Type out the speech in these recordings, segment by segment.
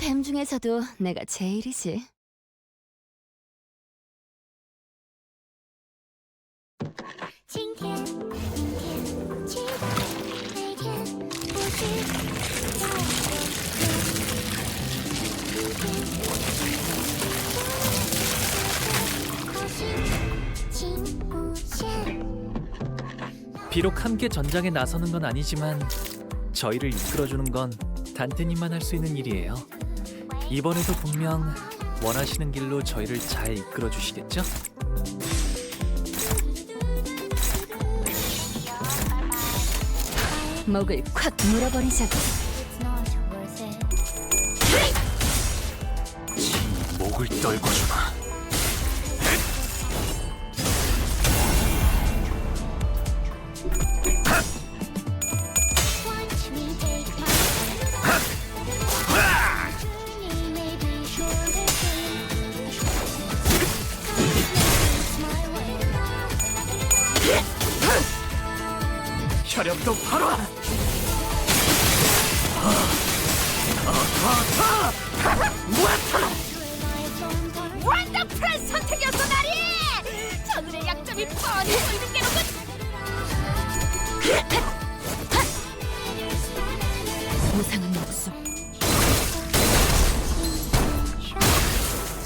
뱀 중에서도 내가 제일이지. 비록 함께 전장에 나서는 건 아니지만 저희를 이끌어주는 건 단테님만 할 수 있는 일이에요. 이번에도 분명 원하시는 길로 저희를 잘 이끌어 주시겠죠? 목을 콱 물어버리자고. 목을 떨궈주마. 혈압도 바로. 원더풀한 선택이었어 나리! 저들의 약점이 뻔히 보이는 게로군. 무상한 목숨.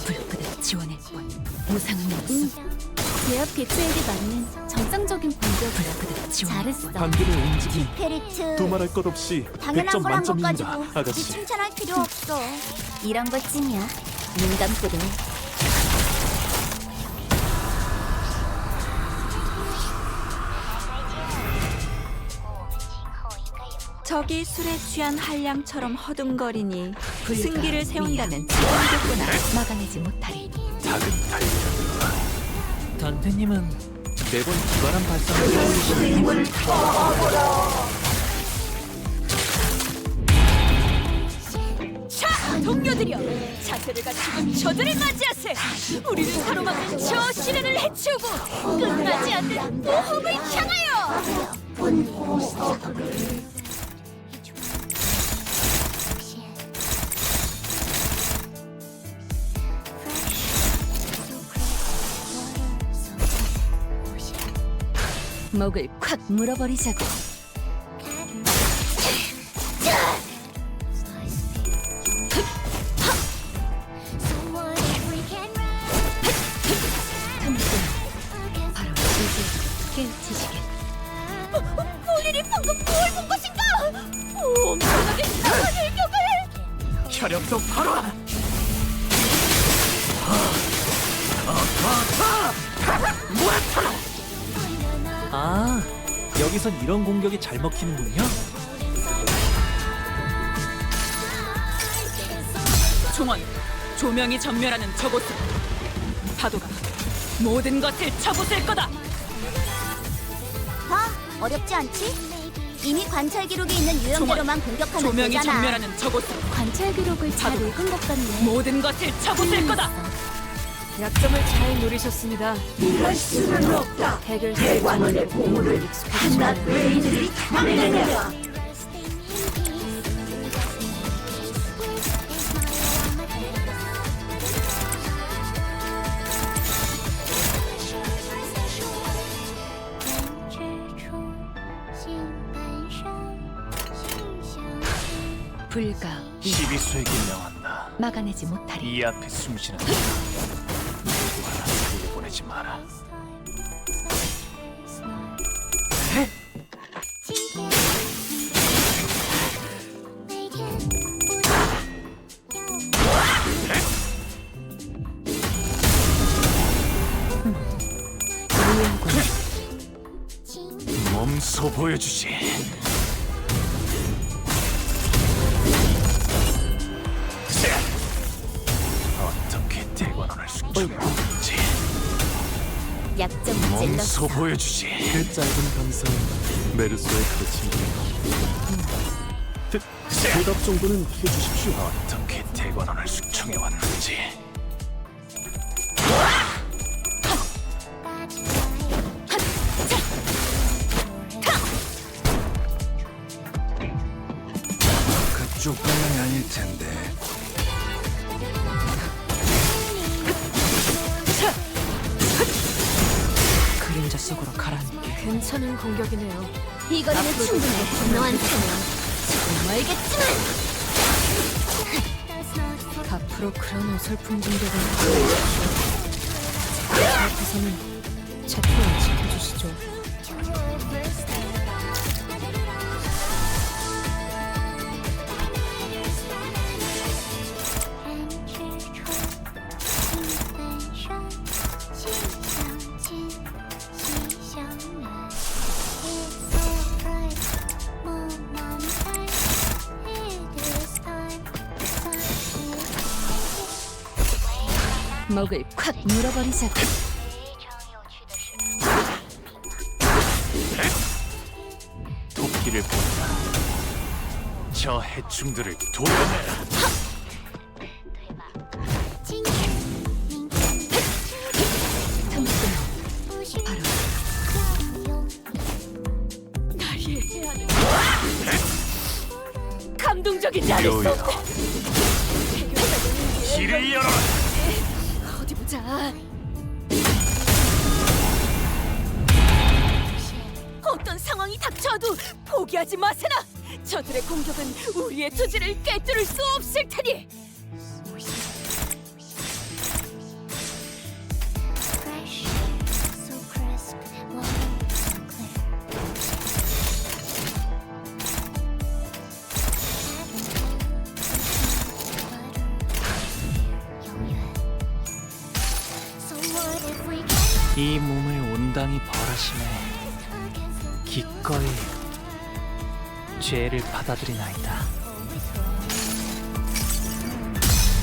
불끈을 지원할 뿐. 무상한 목숨. 제압 개체에게 맞는 정상적인 공격 불끈을 지원할 잘했어. 뿐. 반대의 움직임 페리트 두말할 것 없이 당연한 100점 걸한 것 만점입니다 가지고 굳이 아가씨 칭찬할 필요 없어 이런 것쯤이야 눈 감고도 적이 술에 취한 한량처럼 허둥거리니 불가, 승기를 세운다면 지금이겠구나. 막아내지 못하리. 작은 달걀. 단테님은 매번 기발한 발상을 떠올리시는 자, 동료들이여! 자세를 갖추고 저들을 맞이하세! 우리를 가로막는 저 시련을 해치우고 끝나지 않는 모험을 향하여! 목을 콱 물어버리자고. 혈압도 바로. 여기선 이런 공격이 잘 먹히는군요. 총원 조명이 전멸하는 저곳은 파도가 모든 것을 쳐부술 거다. 봐 어렵지 않지? 이미 관찰 기록이 있는 유형대로만 공격하면 조명이 되잖아 전멸하는 저곳은 관찰 기록을 잘. 읽은 것 같네 모든 것을 쳐부술 거다. 약점을 잘 노리셨습니다. 해결사의 관원의 보물을 익숙해지만 불가 시비수에게 명한다. 막아내지 못하리. 이 앞에 숨쉬는 나 살려 보내지 마라. 몸소 보여주지. 몸소 보여주지. 그 짧은 감상 메르소의 가르침 대, 대답 정도는 해주십시오. 어떻게 대관원을 숙청해 왔는지. 그쪽 방향이 아닐 텐데 괜찮은 공격이네요. 이 거리는 충분해. 사냥. 지금 알겠지만. 앞으로 그런 어설픈 공격은 제 앞에서는 제 표현 지켜주시죠. 먹을 콱 물어버리자고. 도끼를 본다. 저 해충들을 도려내라. 수 요요. 없다. 길을 열어라. 보자. 어떤 상황이 닥쳐도 포기하지 마세나. 저들의 공격은 우리의 투지를 꿰뚫을 수 없을 테니. 이 몸을 온당히 벌하심에 기꺼이 죄를 받아들이나이다.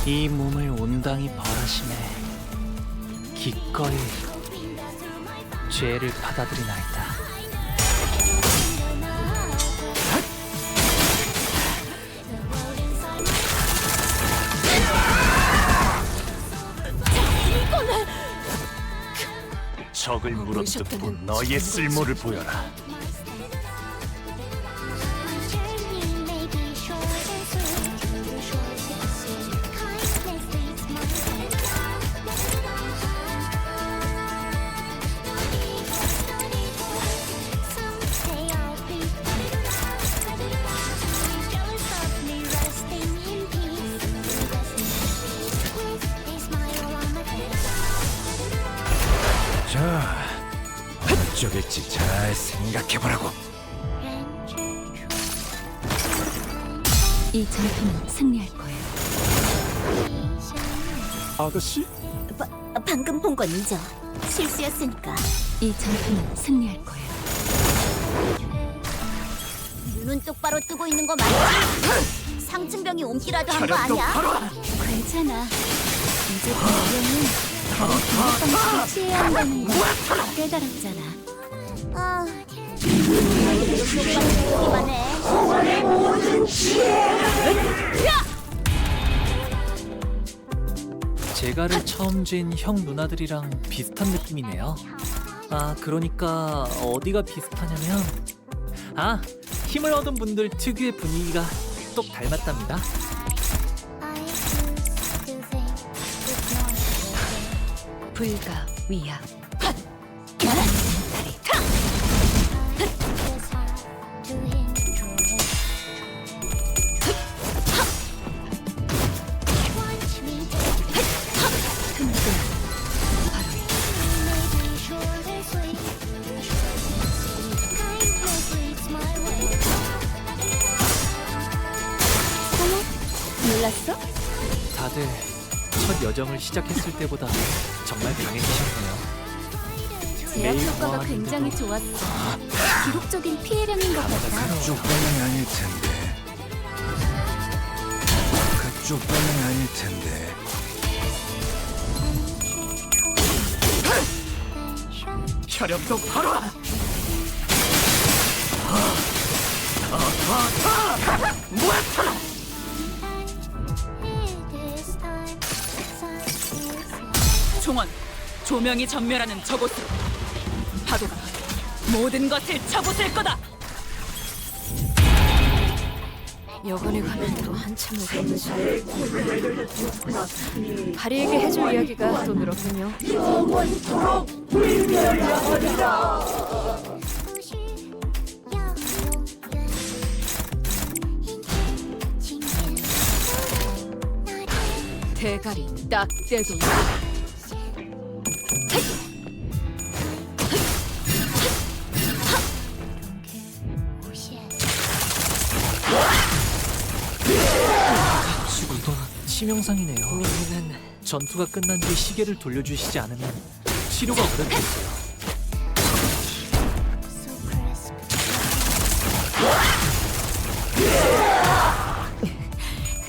이 몸을 온당히 벌하심에 기꺼이 죄를 받아들이나이다. 적을 물어뜯고 너의 쓸모를 보여라. 쪽일지 잘 생각해보라고. 이 전투는 승리할 거예요. 아가씨? 방금 본 건 잊어. 실수였으니까. 이 전투는 승리할 거예요. 눈 똑바로 뜨고 있는 거 맞지? 상층병이 옮기라도 한 거 아니야? 괜찮아. 이제 병은 다른 공격 방식을 취해야 한다는 걸 깨달았잖아. 아, 눈 똑바로 뜨기만 해. 제가를 처음 쥔 형 누나들이랑 비슷한 느낌이네요. 아, 그러니까 어디가 비슷하냐면 아, 힘을 얻은 분들 특유의 분위기가 똑 닮았답니다. 불가 위야. 몰랐어? 다들 첫 여정을 시작했을 때보다 정말 강해지셨네요. 제약 매일 효과가 보아하는 굉장히 좋았어. 기록적인 피해량인 것 같아. 그쪽 반응 아닐 텐데. 그쪽 반응 아닐 텐데. 혈염도 바로 It 총원 조명이 전멸하는 저곳으로 파도가 모든 것을 쳐부술 거다. 여건에 가면 또 한참 오겠지. 바리에게 해줄 이야기가 또 늘었군요. 영원토록 불멸하리라. 대가리 딱 떼고. 치명상이네요. 전투가 끝난 뒤 시계를 돌려주시지 않으면 치료가 어렵겠어요.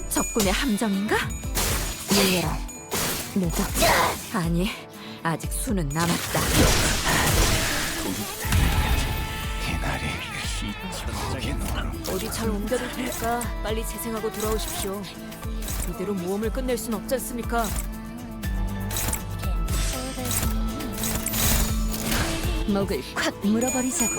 적군의 함정인가? 이해라 내가 아니 아직 수는 남았다 어디 잘 옮겨둘 테니까 빨리 재생하고 돌아오십시오 이대로 모험을 끝낼 순 없지 않습니까? 목을 콱 물어버리자고